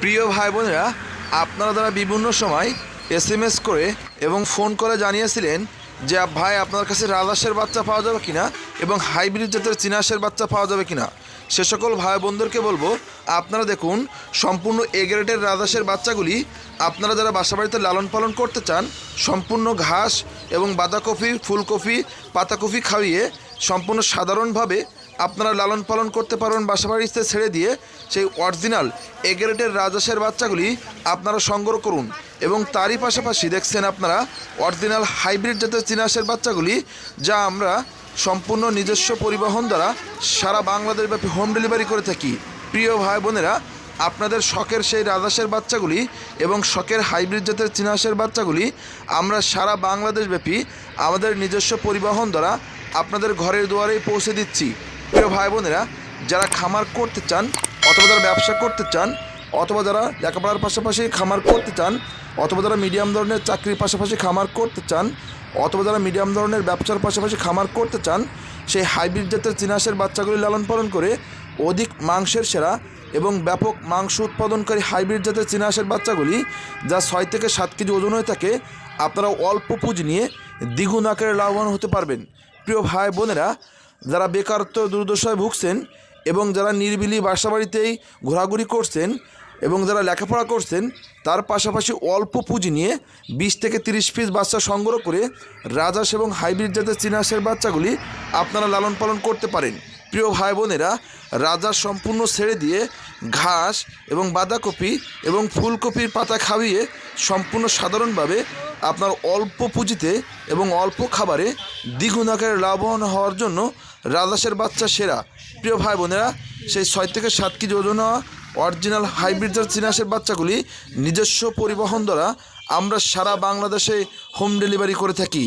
প্রিয় ভাই বোনেরা আপনারা দ্বারা বিভিন্ন সময় এস এম এস করে এবং ফোন করে জানিয়েছিলেন যে, ভাই, আপনার কাছে রাজাসের বাচ্চা পাওয়া যাবে কিনা এবং হাইব্রিড জাতের চিনাসের বাচ্চা পাওয়া যাবে কিনা? সে সকল ভাই বোনদেরকে বলব, আপনারা দেখুন, সম্পূর্ণ এগ্রেটের রাজাসের বাচ্চাগুলি আপনারা যারা বাসাবাড়িতে লালন পালন করতে চান, সম্পূর্ণ ঘাস এবং বাঁধাকপি, ফুলকপি, পাতাকপি খাইয়ে সম্পূর্ণ সাধারণভাবে আপনারা লালন পালন করতে পারবেন বাসাবাড়িতে ছেড়ে দিয়ে সেই অরিজিনাল এগ্রেটের রাজহাঁসের বাচ্চাগুলি আপনারা সংগ্রহ করুন। এবং তারই পাশাপাশি দেখছেন আপনারা অরিজিনাল হাইব্রিড জাতের চিনাসের বাচ্চাগুলি, যা আমরা সম্পূর্ণ নিজস্ব পরিবহন দ্বারা সারা বাংলাদেশ ব্যাপী হোম ডেলিভারি করে থাকি। প্রিয় ভাই বোনেরা, আপনাদের শখের সেই রাজাসের বাচ্চাগুলি এবং শখের হাইব্রিড জাতের চিনাসের বাচ্চাগুলি আমরা সারা বাংলাদেশ ব্যাপী আমাদের নিজস্ব পরিবহন দ্বারা আপনাদের ঘরের দুয়ারেই পৌঁছে দিচ্ছি। প্রিয় ভাই বোনেরা যারা খামার করতে চান অথবা যারা ব্যবসা করতে চান, অথবা যারা লেখাপড়ার পাশাপাশি খামার করতে চান, অথবা যারা মিডিয়াম ধরনের চাকরির পাশাপাশি খামার করতে চান, অথবা যারা মিডিয়াম ধরনের ব্যবসার পাশাপাশি খামার করতে চান, সেই হাইব্রিড জাতের চিনাশের বাচ্চাগুলি লালন পালন করে অধিক মাংসের সেরা এবং ব্যাপক মাংস উৎপাদনকারী হাইব্রিড জাতের চিনাসের বাচ্চাগুলি, যা ছয় থেকে সাত কেজি ওজন হয়ে থাকে, আপনারা অল্প পুঁজি নিয়ে দ্বিগুণ আকারে লাভবান হতে পারবেন। প্রিয় ভাই বোনেরা যারা বেকারত্ব দুর্দশায় ভুগছেন এবং যারা নির্বিলি বাসাবাড়িতেই ঘোরাঘুরি করছেন এবং যারা লেখাপড়া করছেন, তার পাশাপাশি অল্প পুঁজি নিয়ে বিশ থেকে তিরিশ পিস বাচ্চা সংগ্রহ করে রাজাস এবং হাইব্রিড জাতের চিনাসের বাচ্চাগুলি আপনারা লালন পালন করতে পারেন। প্রিয় ভাই বোনেরা রাজার সম্পূর্ণ ছেড়ে দিয়ে ঘাস এবং বাঁধাকপি এবং ফুলকপির পাতা খাইয়ে সম্পূর্ণ সাধারণভাবে আপনার অল্প পুঁজিতে এবং অল্প খাবারে দ্বিগুণ আকারে লাভবান হওয়ার জন্য রাজাসের বাচ্চা সেরা। প্রিয় ভাই বোনেরা সেই ছয় থেকে সাত কেজি ওজন হওয়া অরিজিনাল হাইব্রিড চিনাসের বাচ্চাগুলি নিজস্ব পরিবহন দ্বারা আমরা সারা বাংলাদেশে হোম ডেলিভারি করে থাকি।